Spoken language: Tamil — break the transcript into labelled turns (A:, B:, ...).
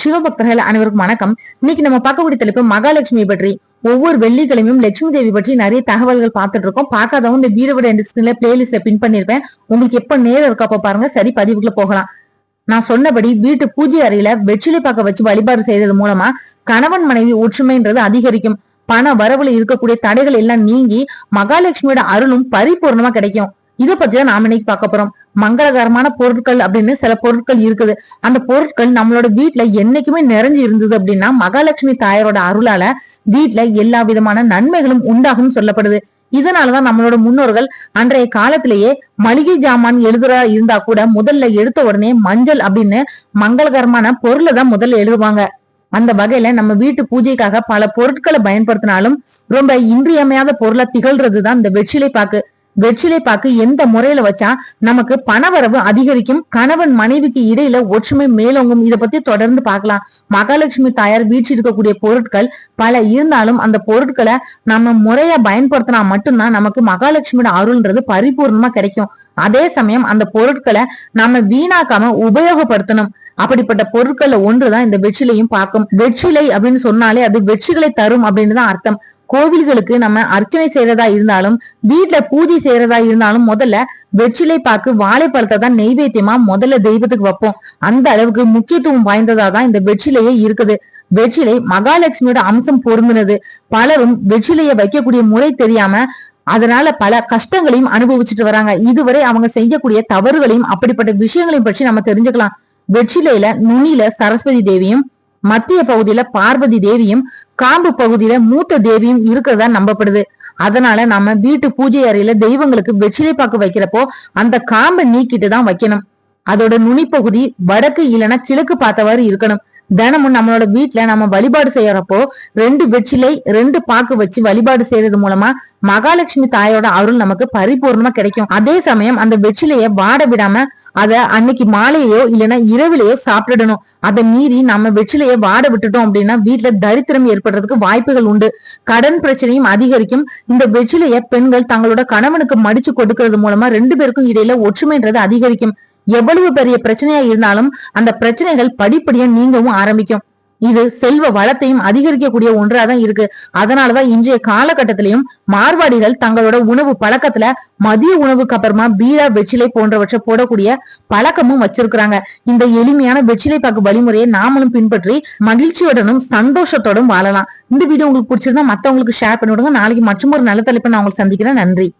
A: சிவபக்தர்கள் அனைவருக்கும் வணக்கம். இன்னைக்கு நம்ம பார்க்கக்கூடிய தலைப்பு மகாலட்சுமி பற்றி. ஒவ்வொரு வெள்ளிக்கிழமையும் லட்சுமி தேவி பற்றி நிறைய தகவல்கள் பார்த்துட்டு இருக்கோம். பார்க்காதவங்க இந்த வீடியோட ஸ்கிரீன்ல பிளேலிஸ்ட்ல பின் பண்ணிருப்பேன். உங்களுக்கு எப்ப நேரம் இருக்கப்ப பாருங்க. சரி பதிவுக்குள்ள போகலாம். நான் சொன்னபடி வீட்டு பூஜை அறையில வெற்றிலை பார்க்க வச்சு வழிபாடு செய்யறது மூலமா கணவன் மனைவி ஒற்றுமைன்றது அதிகரிக்கும். பண வரவுல இருக்கக்கூடிய தடைகள் எல்லாம் நீங்கி மகாலட்சுமியோட அருளும் பரிபூர்ணமா கிடைக்கும். இதை பத்தி தான் நாம இன்னைக்கு பார்க்க போறோம். மங்களகரமான பொருட்கள் அப்படின்னு சில பொருட்கள் இருக்குது. அந்த பொருட்கள் நம்மளோட வீட்ல என்னைக்குமே நிறைஞ்சு இருந்தது அப்படின்னா மகாலட்சுமி தாயாரோட அருளால வீட்ல எல்லா விதமான நன்மைகளும் உண்டாகும் சொல்லப்படுது. இதனாலதான் நம்மளோட முன்னோர்கள் அன்றைய காலத்திலேயே மளிகை ஜாமான் எழுதுறா இருந்தா கூட முதல்ல எடுத்த உடனே மஞ்சள் அப்படின்னு மங்களகரமான பொருளை தான் முதல்ல எழுதுவாங்க. அந்த வகையில நம்ம வீட்டு பூஜைக்காக பல பொருட்களை பயன்படுத்தினாலும் ரொம்ப இன்றியமையாத பொருளை திகழ்றதுதான் இந்த வெற்றிலை பாக்கு. வெற்றிலை பாக்கு எந்த முறையில வச்சா நமக்கு பணவரவு அதிகரிக்கும்? கணவன் மனைவிக்கு இடையில ஒற்றுமை மேலோங்கும்? இதை பத்தி தொடர்ந்து பார்க்கலாம். மகாலட்சுமி தாயார் வீட்டில் இருக்கக்கூடிய பொருட்கள் பல இருந்தாலும் அந்த பொருட்களை நம்ம முறையா பயன்படுத்தினா மட்டும்தான் நமக்கு மகாலட்சுமியோட அருள்ன்றது பரிபூர்ணமா கிடைக்கும். அதே சமயம் அந்த பொருட்களை நம்ம வீணாக்காம உபயோகப்படுத்தணும். அப்படிப்பட்ட பொருட்கள்ல ஒன்றுதான் இந்த வெற்றிலையும் பார்க்கும். வெற்றிலை அப்படின்னு சொன்னாலே அது வெற்றிகளை தரும் அப்படின்னு தான் அர்த்தம். கோவில்களுக்கு நம்ம அர்ச்சனை செய்யறதா இருந்தாலும் வீட்டுல பூஜை செய்யறதா இருந்தாலும் முதல்ல வெற்றிலை பாக்கு வாழைப்பழத்தை தான் நெய்வேத்தியமா முதல்ல தெய்வத்துக்கு வைப்போம். அந்த அளவுக்கு முக்கியத்துவம் வாய்ந்ததா தான் இந்த வெற்றிலையே இருக்குது. வெற்றிலை மகாலட்சுமியோட அம்சம் பொருந்தினது. பலரும் வெற்றிலைய வைக்கக்கூடிய முறை தெரியாம அதனால பல கஷ்டங்களையும் அனுபவிச்சுட்டு வராங்க. இதுவரை அவங்க செய்யக்கூடிய தவறுகளையும் அப்படிப்பட்ட விஷயங்களையும் பற்றி நம்ம தெரிஞ்சுக்கலாம். வெற்றிலையில நுனியில சரஸ்வதி தேவியும் மத்திய பகுதியில பார்வதி தேவியும் காம்பு பகுதியில மூத்த தேவியும் இருக்கிறதா நம்பப்படுது. அதனால நம்ம வீட்டு பூஜை அறையில தெய்வங்களுக்கு வெற்றிலை பாக்கு வைக்கிறப்போ அந்த காம்பை நீக்கிட்டு தான் வைக்கணும். அதோட நுனிப்பகுதி வடக்கு இல்லைன்னா கிழக்கு பார்த்தவாறு இருக்கணும். தினமும் நம்மளோட வீட்டுல நம்ம வழிபாடு செய்யறப்போ ரெண்டு வெற்றிலை ரெண்டு பாக்கு வச்சு வழிபாடு செய்யறது மூலமா மகாலட்சுமி தாயோட அருள் நமக்கு பரிபூர்ணமா கிடைக்கும். அதே சமயம் அந்த வெற்றிலைய வாட விடாம அத அன்னைக்கு மாலையோ இல்லைன்னா இரவிலையோ சாப்பிட்டுடணும் அதை மீறி நம்ம வெற்றிலையை வாட விட்டுட்டோம் அப்படின்னா வீட்டுல தரித்திரம் ஏற்படுறதுக்கு வாய்ப்புகள் உண்டு. கடன் பிரச்சனையும் அதிகரிக்கும். இந்த வெற்றிலைய பெண்கள் தங்களோட கணவனுக்கு மடிச்சு கொடுக்கறது மூலமா ரெண்டு பேருக்கும் இடையில ஒற்றுமைன்றது அதிகரிக்கும். எவ்வளவு பெரிய பிரச்சனையா இருந்தாலும் அந்த பிரச்சனைகள் படிப்படியா நீங்கவும் ஆரம்பிக்கும். இது செல்வ வளத்தையும் அதிகரிக்கக்கூடிய ஒன்றாதான் இருக்கு. அதனாலதான் இன்றைய காலகட்டத்திலையும் மார்வாடிகள் தங்களோட உணவு பழக்கத்துல மதிய உணவுக்கு அப்புறமா பீடா வெற்றிலை போன்றவற்றை போடக்கூடிய பழக்கமும் வச்சிருக்கிறாங்க. இந்த எளிமையான வெற்றிலை பாக்கு வழிமுறையை நாமளும் பின்பற்றி மகிழ்ச்சியுடனும் சந்தோஷத்தோடும் வாழலாம். இந்த வீடியோ உங்களுக்கு பிடிச்சிருந்தா மத்தவங்களுக்கு ஷேர் பண்ணி விடுங்க. நாளைக்கு மற்றும் ஒரு நல்ல தலைப்பை நான் உங்களுக்கு சந்திக்கிறேன். நன்றி.